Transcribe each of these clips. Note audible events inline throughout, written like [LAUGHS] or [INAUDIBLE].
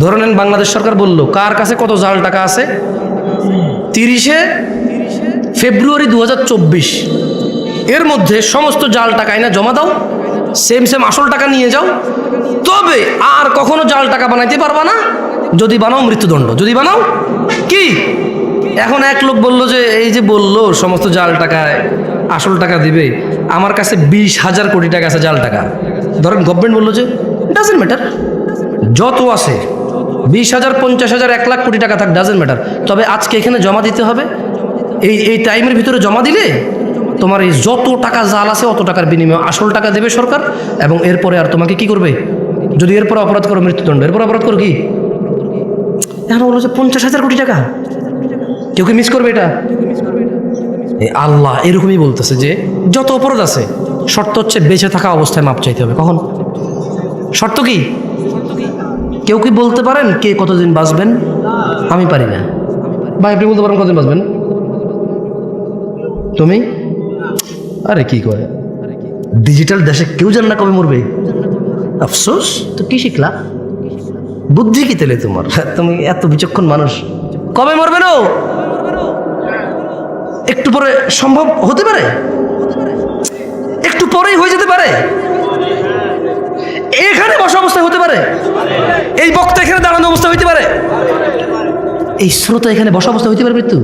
ধরে নেন বাংলাদেশ সরকার বলল, কার কাছে কত জাল টাকা আছে? তিরিশে ফেব্রুয়ারি দু হাজার চব্বিশ। এর মধ্যে সমস্ত জাল টাকা এনে জমা দাও সেম সেম আসল টাকা নিয়ে যাও। তবে আর কখনো জাল টাকা বানাইতে পারবা না, যদি বানাও মৃত্যুদণ্ড। যদি বানাও, কি? এখন এক লোক বলল যে, এই যে বলল, সমস্ত জাল টাকায় আসল টাকা দিবে, আমার কাছে বিশ হাজার কোটি টাকা আছে জাল টাকা। ধরেন গভর্নমেন্ট বলল যে ডাজেন্ট ম্যাটার যত আছে, বিশ হাজার, পঞ্চাশ হাজার, এক লাখ কোটি টাকা থাক ডাজেন্ট ম্যাটার তবে আজকে এখানে জমা দিতে হবে। এই এই টাইমের ভিতরে জমা দিলে তোমার এই যত টাকা জাল আছে, অত টাকার বিনিময়ে আসল টাকা দেবে সরকার এবং এরপরে আর তোমাকে কি করবে? যদি এরপরে অপরাধ করো, মৃত্যুদণ্ড। এরপর অপরাধ করো কি? এখন বলো যে পঞ্চাশ হাজার কোটি টাকা। কেউ কি মিস করবে এটা? আল্লাহ, এরকমই বলতেছে যে যত অপরাধ আছে, শর্ত হচ্ছে বেঁচে থাকা অবস্থায় মাপ চাইতে হবে। কখন? শর্ত কি? কেউ কি বলতে পারেন কে কতদিন বাঁচবেন? আমি পারি না। ভাই, আপনি বলতে পারেন কতদিন বাঁচবেন? তুমি? আরে কি করে ডিজিটাল দেশে কেউ জান না কবে মরবে। আফসোস? তো কি শিখলা? বুদ্ধি কি তেলে তোমার? তুমি এত বিচক্ষণ মানুষ। কবে মরবে না? একটু পরে সম্ভব হতে পারে? একটু পরেই হয়ে যেতে পারে? এখানে বসা অবস্থায় হতে পারে? এই বক্তা এখানে দাঁড়ানো অবস্থা হইতে পারে? এই শ্রোতা এখানে বসা অবস্থা হইতে পারে মৃত্যু?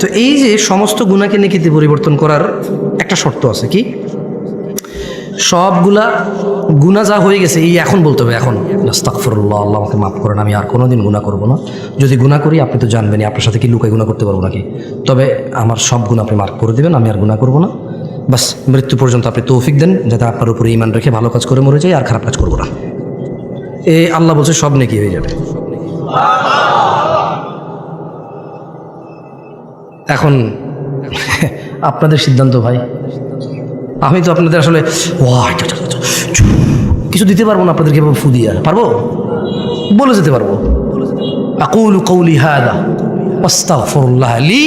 তো এই যে সমস্ত গুণাকে নেকিতে পরিবর্তন করার একটা শর্ত আছে কি? সবগুলা গুণা যা হয়ে গেছে, এই এখন বলতে হবে, এখন। আস্তাগফিরুল্লাহ, আল্লাহ আমাকে মাফ করেন, আমি আর কোনোদিন গুণা করব না। যদি গুণা করি, আপনি তো জানবেনই, আপনার সাথে কি লুকাই গুণা করতে পারব নাকি? তবে আমার সব গুণ আপনি মাফ করে দেবেন, আমি আর গুণা করব না। বাস, মৃত্যু পর্যন্ত আপনি তৌফিক দেন যাতে আপনার উপরে ইমান রেখে ভালো কাজ করে মরে যাই আর খারাপ কাজ করব না। এ আল্লাহ বলছে সব নেকি হয়ে যাবে। এখন আপনাদের সিদ্ধান্ত ভাই, আমি তো আপনাদের আসলে কিছু দিতে পারব না আপনাদেরকে ফু দিয়ে। পারব? বলে যেতে পারব। আকুল কৌলি হাদা আস্তাগফিরুল্লাহ লি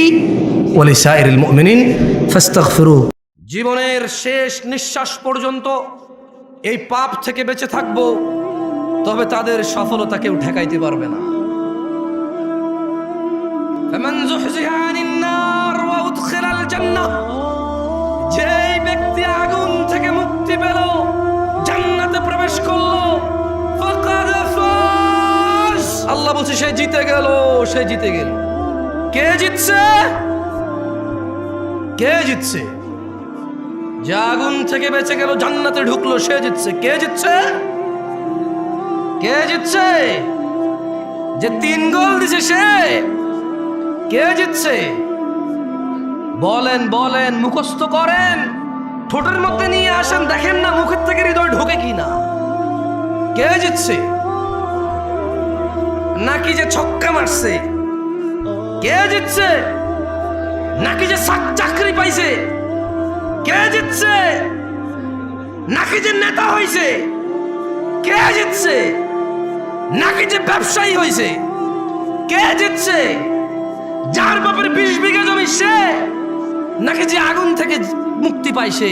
ওয়া লিসাইরিল মুমিনিন, ফাস্তাগফিরু জীবনের শেষ নিঃশ্বাস পর্যন্ত এই পাপ থেকে বেঁচে থাকব, তবে তাদের সফলতা কেউ ঠেকাইতে পারবে না। ব্যক্তি আগুন থেকে মুক্তি জান্নাতে প্রবেশ করল আল্লাহ সে জিতে গেল, সে জিতে গেল। কে জিতছে? কে জিতছে? যে আগুন থেকে বেঁচে গেল, জান্নাতে ঢুকলো, সে জিতছে। কে জিতছে? কে জিতছে? যে তিন গোল দিছে সে, কে জিতছে? বলেন বলেন, মুখস্থ করেন। ঠোঁটের মধ্যে নিয়ে আসেন, দেখেন না মুখের থেকে হৃদয় ঢোকে কি না। কে জিতছে? নাকি যে ছক্কা মারছে? কে জিতছে? নাকি যে চাক- চাকরি পাইছে? কে জিতছে? নাকি যে নেতা হইছে। কে জিতছে? নাকি যে ব্যবসায়ী হইছে। কে জিতছে? যার বাপের বিশ বিঘা জমি সে? নাকি যে আগুন থেকে মুক্তি সে।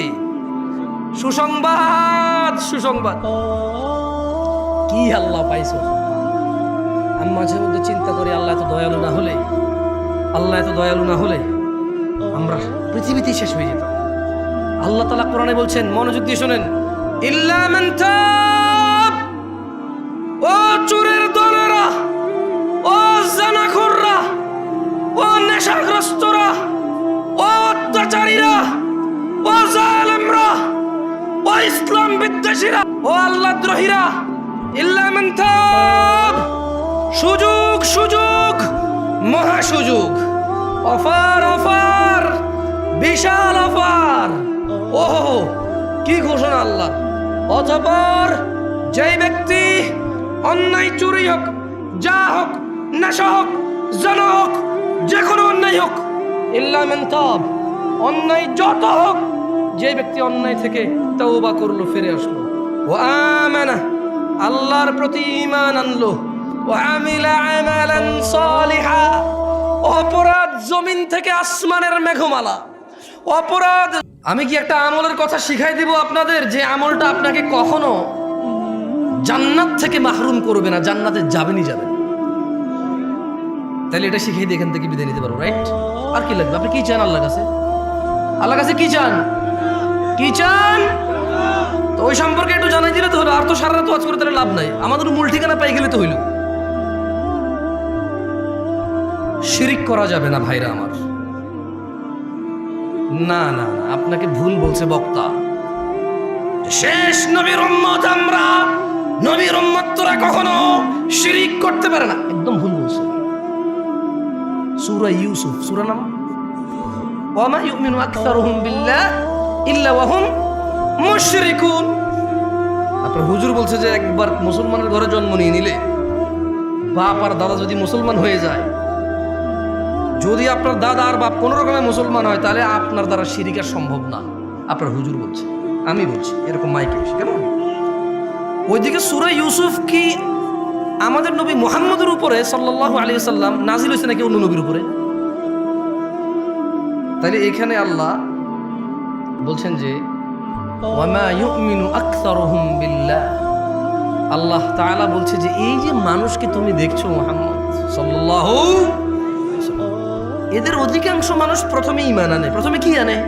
সুসংবাদ সুসংবাদ। কি আল্লাহ পাইছো? আমি মাঝে মধ্যে চিন্তা করি, আল্লাহ এত দয়ালু না হলে, আল্লাহ এত দয়ালু না হলে আমরা পৃথিবীতেই শেষ হয়ে যেতাম। আল্লাহ তালা কোরআনে বলছেন, মনোযোগ দিয়ে শোনেন। ও চোরের ও নেশাগ্রস্তরা, ও ও ইসলাম ও সুযোগ সুযোগ, মহা সুযোগ। অফার অফার, বিশাল অফার। ওহো, কি ঘোষণা আল্লাহ। অতপর যেই ব্যক্তি অন্যায় চুরি হোক, যা হোক, নেশা হোক, জানা হোক, যে কোনো অন্যায় হোক, ইল্লা মান অন্যায় যত হোক যে ব্যক্তি অন্যায় থেকে তওবা করল, ফিরে আসলো। ও আমানা, আল্লাহর প্রতি ঈমান আনলো। ও আমিলা আমালান সালিহা, অপরাধ জমিন থেকে আসমানের মেঘমালা, অপরাধ আমি কি একটা আমলের কথা শিখাই দিব আপনাদের? যে আমলটা আপনাকে কখনো জান্নাত থেকে মাহরুম করবে না, জান্নাতে যাবেনই যাবেন। তাহলে এটা শিখিয়ে দিয়ে এখান থেকে বিদায় নিতে পারো রাইট আর কি লাগবে? আপনি কি চান আল্লাহ কাছে? আল্লাহ কাছে কি চান? কি চান? তো ওই সম্পর্কে একটু জানাই দিলে তো হলো, আর তো সারা রাত ওয়াজ করে তাহলে লাভ নাই। আমাদের মূল ঠিকানা পাই গেলে তো হইল। শিরিক করা যাবে না ভাইরা আমার। না না না, আপনাকে ভুল বলছে বক্তা। শেষ নবীর উম্মত আমরা। নবীর তোরা কখনো শিরিক করতে পারে না। একদম ভুল বলছে। সূরা ইউসুফ, সূরা নাম? ওয়ামা ইউমিনু আকসারুহুম বিল্লাহ ইল্লা ওয়াহুম মুশরিকুন। আপনার হুজুর বলছে যে একবার মুসলমানের ঘরে জন্ম নিয়ে নিলে বাপ আর দাদা যদি মুসলমান হয়ে যায় যদি আপনার দাদা আর বাপ কোনো রকমের মুসলমান হয়, তাহলে আপনার দ্বারা শিরিকা সম্ভব না। আপনার হুজুর বলছে, আমি বলছি, এরকম মাইকে কেমন? ওইদিকে সুরা ইউসুফ কি আমাদের নবী মোহাম্মদের উপরে সাল্লাল্লাহু আলী সাল্লাম নাজিল হয়েছে নাকি অন্য নবীর উপরে? তাহলে এখানে আল্লাহ বলছেন যে আল্লাহ তাআলা বলছে যে, এই যে মানুষকে তুমি দেখছ মোহাম্মদ সাল্লাল্লাহু এদের অধিকাংশ মানুষ প্রথমে ইমান আনে। প্রথমে কি আনে?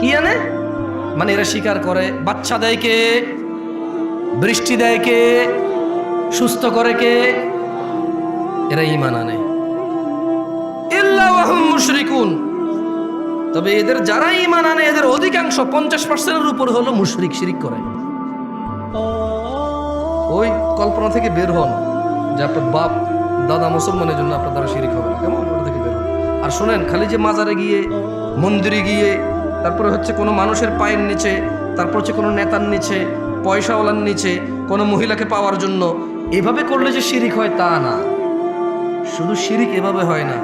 কি আনে? মানে এরা স্বীকার করে, বাচ্চা দেয় কে? বৃষ্টি দেয় কে? সুস্থ করে কে? এরা ইমান আনে। মুশরিকুন। তবে এদের যারা ইমান আনে, এদের অধিকাংশ পঞ্চাশ পার্সেন্টের উপর হলো মুশরিক শিরিক করে। ওই কল্পনা থেকে বের হন যে আপনার বাপ দাদা মুসলমানের জন্য আপনার দ্বারা শিরিক হবে না। কেমন? আর শোনেন, খালি যে মাজারে গিয়ে, মন্দিরে গিয়ে, তারপরে হচ্ছে কোনো মানুষের পায়ের নিচে, তারপর হচ্ছে কোনো নেতার নিচে, পয়সাওয়ালার নিচে, কোনো মহিলাকে পাওয়ার জন্য, এভাবে করলে যে শিরিক হয় তা না। শুধু শিরিক এভাবে হয় না।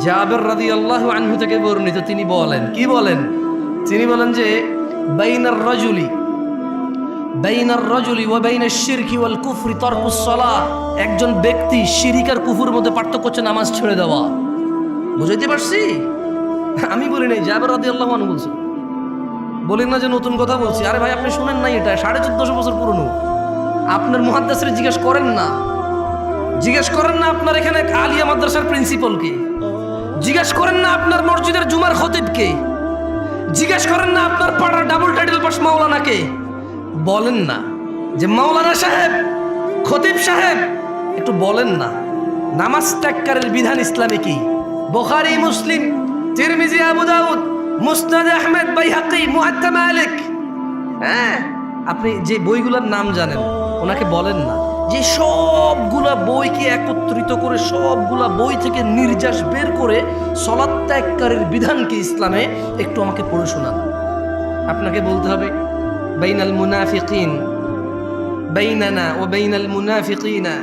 জাবের রাদি আল্লাহ আনহু থেকে বর্ণিত তিনি বলেন, কি বলেন? তিনি বলেন যে, বাইনার রাজুলি বাইনার রাজুলি ওয়া বাইনাশ শিরকি ওয়াল কুফরি তারকুস সালাহ। একজন ব্যক্তি শিরিক আর কুফুরের মধ্যে পার্থক্য হচ্ছে নামাজ ছেড়ে দেওয়া। বুঝাইতে পারছি? আমি বলি নাই, জাবের রাদি আল্লাহ বলছে। বলেন না যে নতুন কথা বলছি। আরে ভাই, আপনি শুনেন নাই এটা? সাড়ে চোদ্দশো বছর পুরনো। আপনার মহাদ্দাসের জিজ্ঞেস করেন না। জিজ্ঞেস করেন না আপনার এখানে আলিয়া মাদ্রাসার প্রিন্সিপাল কে। জিজ্ঞেস করেন না আপনার মসজিদের জুমার খতিব কে। জিজ্ঞেস করেন না আপনার পাড়ার ডাবল টাইটেল পাস মাওলানা কে। বলেন না। যে মাওলানা সাহেব, খতিব সাহেব, একটু বলেন না। নামাজ ত্যাগকারের বিধান ইসলামে কি? বুখারী, মুসলিম, তিরমিজি, আবু দাউদ, মুসনাদ আহমেদ, বাইহাকি, মুআত্তা মালিক। হ্যাঁ আপনি যে বইগুলোর নাম জানেন, ওনাকে বলেন না। যে সবগুলা বইকে একত্রিত করে, সবগুলা বই থেকে নির্যাস বের করে সলাৎ ত্যাগকারীর বিধানকে ইসলামে একটু আমাকে পড়ে শোনান। আপনাকে বলতে হবে, বাইনাল মুনাফিকিন, বাইনানা ও বাইনাল মুনাফিকিনা।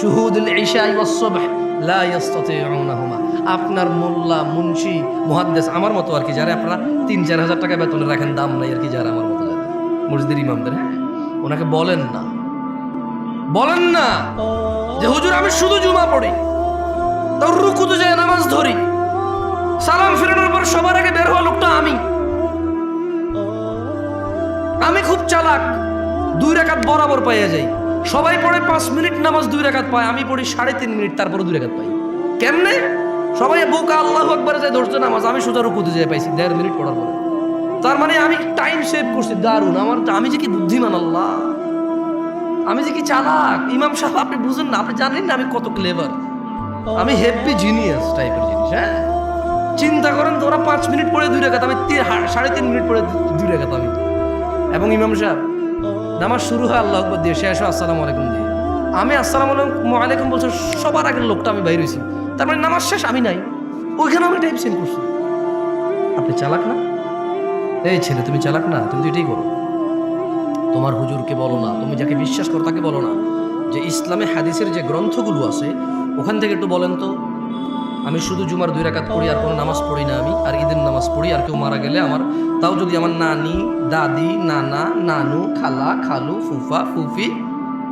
শুহুদুল ইশাই ওয়াস সুবহ লা ইয়াস্তাতিউনাহুমা। আপনার মোল্লা, মুন্সি, মুহাদ্দিস, আমার মতো আর কি, যারা আপনারা তিন, চার হাজার টাকা বেতনে রাখেন, দাম নাই আর কি, যারা আমার মতো যারা মসজিদের ইমামদের হ্যাঁ? ওনাকে বলেন না। বলেন না যে, হুজুর, আমি শুধু জুমা পড়ি তোর রুকুতে যায় নামাজ ধরি, সালাম ফেরানোর পর সবার আগে বের হওয়া লোকটা আমি। আমি খুব চালাক, দুই রাকাত বরাবর পাইয়া যাই। সবাই পড়ে পাঁচ মিনিট নামাজ দুই রাকাত পায়, আমি পড়ি সাড়ে তিন মিনিট, তারপরে দুই রাকাত পাই। কেমনে? সবাই বোকা, আল্লাহ একবারে যায় ধরছে নামাজ, আমি সোজা রুকুতে যাই পাইছি, দেড় মিনিট পড়ার পরে। তার মানে আমি টাইম সেভ করছি দারুণ আমার আমি যে কি বুদ্ধিমান আল্লাহ? আমি যে কি চালাক? ইমাম সাহেব, আপনি বুঝেন না, আপনি জানেন না আমি কত ক্লেভার আমি হেভি জিনিয়াস টাইপের জিনিস হ্যাঁ? চিন্তা করেন তো, ওরা পাঁচ মিনিট পরে দুই রেখাত, আমি সাড়ে তিন মিনিট পরে দুই রেখাত আমি। এবং ইমাম সাহেব নামাজ শুরু হয়, আল্লাহ আকবর দিয়ে শেষ হয়, আসসালামু আলাইকুম দিয়ে। আমি আসসালামু আলাইকুম আলাইকুম বলছি, সবার আগের লোকটা আমি বাইর হয়েছি। তার মানে নামাজ শেষ, আমি নাই। ওইখানে আমি টাইম সেন্ড করছি। আপনি চালাক না? এই ছেলে, তুমি চালাক না? তুমি তো এটাই করো। তোমার হুজুরকে বলো না, তুমি যাকে বিশ্বাস করো তাকে বলো না, যে ইসলামে হাদিসের যে গ্রন্থগুলো আছে, ওখান থেকে একটু বলেন তো। আমি শুধু জুমার দুই রাকাত পড়ি, আর কোনো নামাজ পড়ি না আমি, আর ঈদের নামাজ পড়ি, আর কেউ মারা গেলে আমার, তাও যদি আমার নানি, দাদি, নানা, নানু, খালা, খালু, ফুফা, ফুফি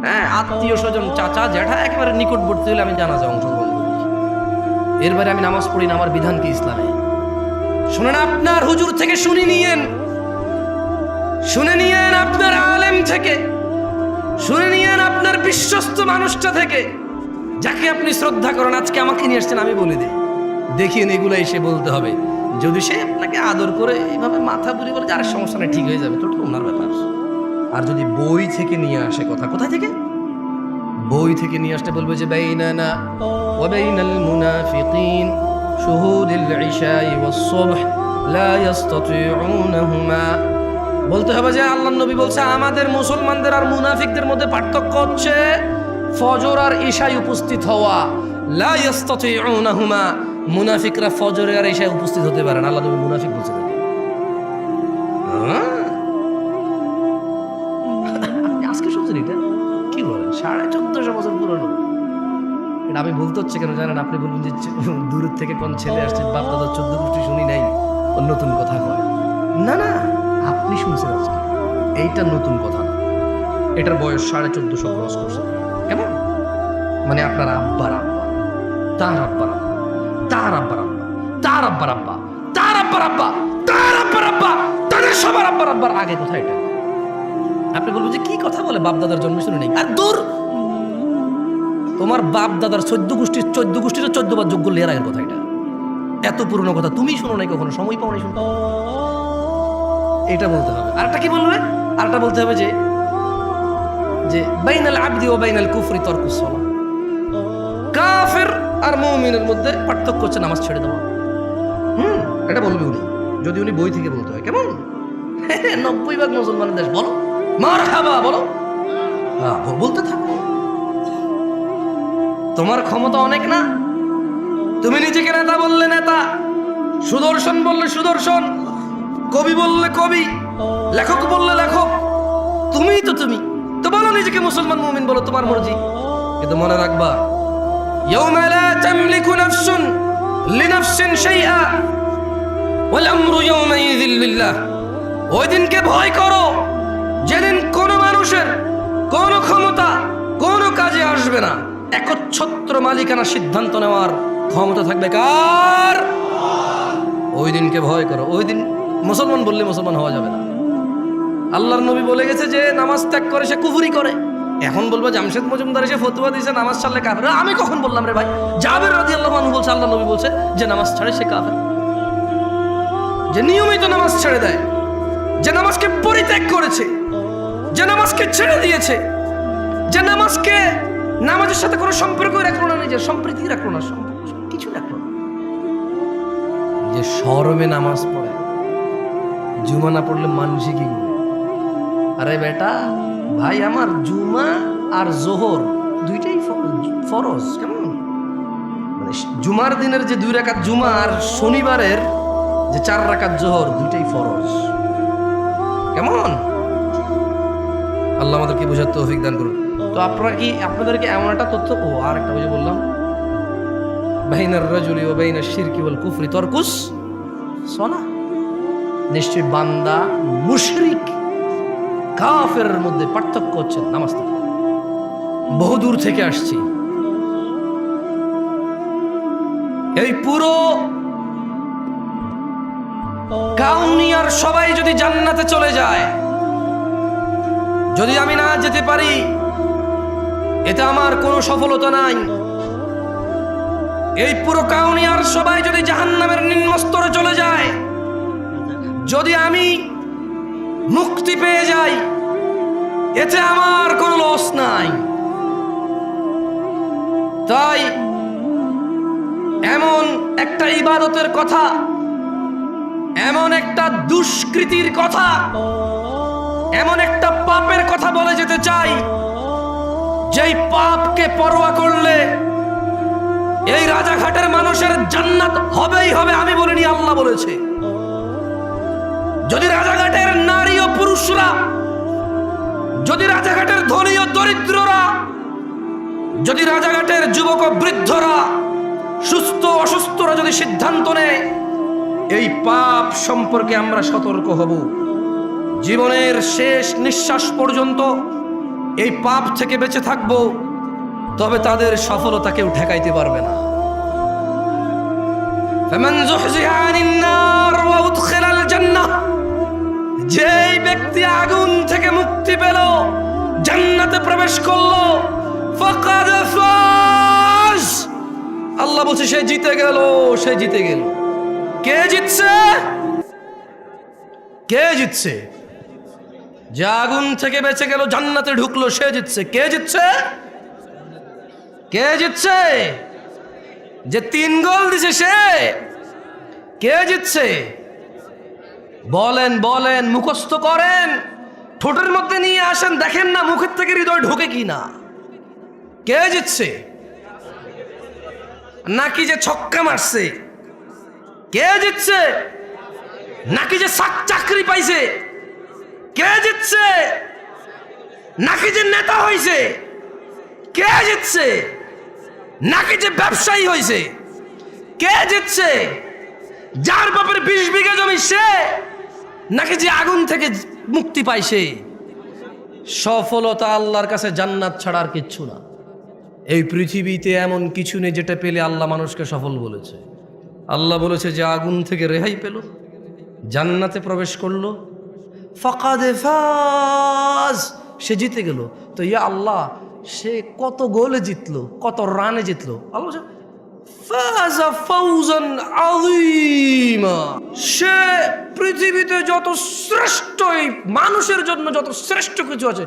হ্যাঁ আত্মীয় স্বজন চাচা, জ্যাঠা, একেবারে নিকটবর্তী হলে আমি জানাজা অংশগ্রহণ করি। এরবারে আমি নামাজ পড়ি না, আমার বিধান কি ইসলামে? শুনেন আপনার হুজুর থেকে শুনি নিয়েন। শুনে নিয়েন আপনার আলেম থেকে। শুনে নিয়েন আপনার বিশ্বস্ত মানুষটা থেকে। যাকে আপনি শ্রদ্ধা করেন, আজকে আমাকে নিয়ে আসছেন আমি বলে দিই। দেখিয়ে এগুলো এসে বলতে হবে। যদি সে আপনাকে আদর করে, এইভাবে মাথা বুড়ি বলে যার সমস্যা নেই, ঠিক হয়ে যাবে। তো ওনার ব্যাপার। আর যদি বই থেকে নিয়ে আসে কথা, কোথায় থেকে? বই থেকে নিয়ে আসতে বলবে যে বলতে হবে যে আল্লাহ নবী বলছে, আমাদের মুসলমানদের আর মুনাফিকদের মধ্যে পার্থক্য হচ্ছে। ফজর আর ঈশায় উপস্থিত হওয়া, লা ইস্তাতিউনাহুমা মুনাফিকরা ফজরে আর ঈশায় উপস্থিত হতে পারে না। আল্লাহ নবী মুনাফিক বলছে হ্যাঁ? আজকে শুনছেন কি বলেন? সাড়ে চোদ্দশো বছর পুরনো। এটা আমি বলতে হচ্ছে কেন জানেন? আপনি বলবেন যে দূরের থেকে কোন ছেলে আসছে, বাপ দাদা চোদ্দ গোষ্ঠী শুনি নাই নতুন কথা কয়। না না, আপনি শুনছেন আজকে। এইটা নতুন কথা না। এটার বয়স সাড়ে চোদ্দশো ক্রস করছে। কেমন? মানে আপনার আব্বার আব্বা, তার আব্বার আব্বা, তার আব্বার আব্বা, তার আব্বার আব্বা, তার আব্বার আব্বা, তার আব্বার আব্বা, তাদের সবার আব্বার আব্বার আগে কোথায় এটা? আপনি বলবেন যে কি কথা বলে বাপ দাদার জন্ম শুনে নেই? আর দূর! তোমার বাপ দাদার চোদ্দ গোষ্ঠীর চোদ্দ গোষ্ঠীর চোদ্দ বার যোগ্য লেয়ার আগের কথা এটা। এত পুরনো কথা তুমি শোনো নাই কখনো, সময় পাও নাই শুনতে। এটা বলতে হবে। আরেকটা কি বলবে? আরেকটা বলতে হবে যে যে বাইনাল আবদি ও বাইনাল কুফরি তর্কুস সালাহ কাফের আর মুমিনের মধ্যে পার্থক্য হচ্ছে নামাজ ছেড়ে দেওয়া। হুম এটা বলবে উনি। যদি উনি বই থেকে বলতে হয়। কেমন? [LAUGHS] নব্বই ভাগ মুসলমানের দেশ বলো। মার খাবা বলো। হ্যাঁ, বলতে থাকো। তোমার ক্ষমতা অনেক না? তুমি নিজেকে নেতা বললে নেতা সুদর্শন বললে সুদর্শন কবি বললে কবি লেখক বললে লেখক। তুমিই তো তুমি। তো বলো নিজেকে মুসলমান মুমিন বলো তোমার মর্জি কিন্তু মনে রাখবা يوم لا تملك نفس لنفس شيئا والأمر يومئذ لله ওই দিনকে ভয় করো যেদিন কোন মানুষের কোন ক্ষমতা কোন কাজে আসবে না একচ্ছত্র মালিকানা সিদ্ধান্ত নেওয়ার ক্ষমতা থাকবে কার ওই দিনকে ভয় করো ওই দিন মুসলমান বললে মুসলমান হওয়া যাবে না আল্লাহর নবী বলে গেছে যে নামাজ ত্যাগ করে সে কুফুরি করে। এখন বলব জামশেদ মজুমদার এসে ফতুয়া দিয়েছে, নামাজ ছাড়লে কাফের। আমি কখন বললাম রে ভাই? জাবের রাজি আল্লাহ বলছে আল্লাহ নবী বলছে যে নামাজ ছাড়ে সে কাফের। যে নিয়মিত নামাজ ছেড়ে দেয়, যে নামাজকে পরিত্যাগ করেছে, যে নামাজকে ছেড়ে দিয়েছে, যে নামাজকে নামাজের সাথে কোনো সম্পর্ক রাখল না, নিজের সম্প্রীতি রাখল না কিছু রাখল না। যে শরমে নামাজ পড়ে জুমা না পড়লে মানুষই কি করবে আরে বেটা, ভাই আমার জুমা আর জোহর দুইটাই ফরজ, কেমন? মানে জুমার দিনের যে দুই রাকাত জুমা আর শনিবারের যে চার রাকাত জোহর দুইটাই ফরজ। কেমন? আল্লাহ আমাদেরকে বোঝার তৌফিক দান করুন। তো আপনারা কি, আপনাদেরকে এমন একটা তথ্য, ও আর একটা বুঝে বললাম, বাইনার রাজুলি ও বাইনার শিরকি ওয়াল কুফরি তরকুস সলা নিশ্চয়ই বান্দা মুশরিক। কাফের মধ্যে পার্থক্য হচ্ছে নামাজ থেকে। বহুদূর থেকে আসছি। এই পুরো কাউনিয়ার সবাই যদি জান্নাতে চলে যায়, যদি আমি না যেতে পারি, এতে আমার কোনো সফলতা নাই। এই পুরো কাউনিয়ার সবাই যদি জাহান্নামের নিম্ন স্তরে চলে যায়, যদি আমি মুক্তি পেয়ে যাই। এতে আমার কোনো লস নাই। তাই এমন একটা ইবাদতের কথা, এমন একটা দুষ্কৃতির কথা, এমন একটা পাপের কথা বলে যেতে চাই, যেই পাপকে পরোয়া করলে এই রাজাঘাটের মানুষের জান্নাত হবেই হবে, আমি বলিনি, আল্লাহ বলেছে। যদি রাজাঘাটের নারী ও পুরুষরা, যদি রাজাঘাটের ধনী ও দরিদ্ররা, যদি রাজাঘাটের যুবক ও বৃদ্ধরা, সুস্থ অসুস্থরা যদি সিদ্ধান্ত নেয়, এই পাপ সম্পর্কে আমরা সতর্ক হব। জীবনের শেষ নিঃশ্বাস পর্যন্ত এই পাপ থেকে বেঁচে থাকব, তবে তাদের সফলতা কেউ ঠেকাইতে পারবে না। ওয়া যেই ব্যক্তি আগুন থেকে মুক্তি পেল, জান্নাতে প্রবেশ করল আল্লাহ বলছে, সে জিতে গেল, সে জিতে গেল। কে জিতছে? কে জিতছে? যে আগুন থেকে বেঁচে গেল, জান্নাতে ঢুকলো, সে জিতছে। কে জিতছে? কে জিতছে? যে তিন গোল দিছে সে। কে জিতছে? বলেন বলেন, মুখস্থ করেন। ঠোঁটের মধ্যে নিয়ে আসেন, দেখেন না মুখের থেকে হৃদয় ঢোকে কি না। কে জিতছে? নাকি যে ছক্কা মারছে? কে জিতছে? নাকি যে চাক- চাকরি পাইছে? কে জিতছে? নাকি যে নেতা হইছে? কে জিতছে? নাকি যে ব্যবসায়ী হয়েছে কে জিতছে? যার বাপের বিশ বিঘা জমি সে, নাকি যে আগুন থেকে মুক্তি পায় পাইছে সফলতা আল্লাহর কাছে জান্নাত ছাড়া আর কিচ্ছু না। এই পৃথিবীতে এমন কিছু নেই যেটা পেলে আল্লাহ মানুষকে সফল বলেছে। আল্লাহ বলেছে যে আগুন থেকে রেহাই পেল, জান্নাতে প্রবেশ করল। ফাকাদে ফাজ, সে জিতে গেল। তো ইয়া আল্লাহ, সে কত গোলে জিতলো, কত রানে জিতলো। আল্লাহ সে পৃথিবীতে যত শ্রেষ্ঠ মানুষের জন্য যত শ্রেষ্ঠ কিছু আছে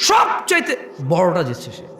সবচাইতে বড়টা জিতছে সে।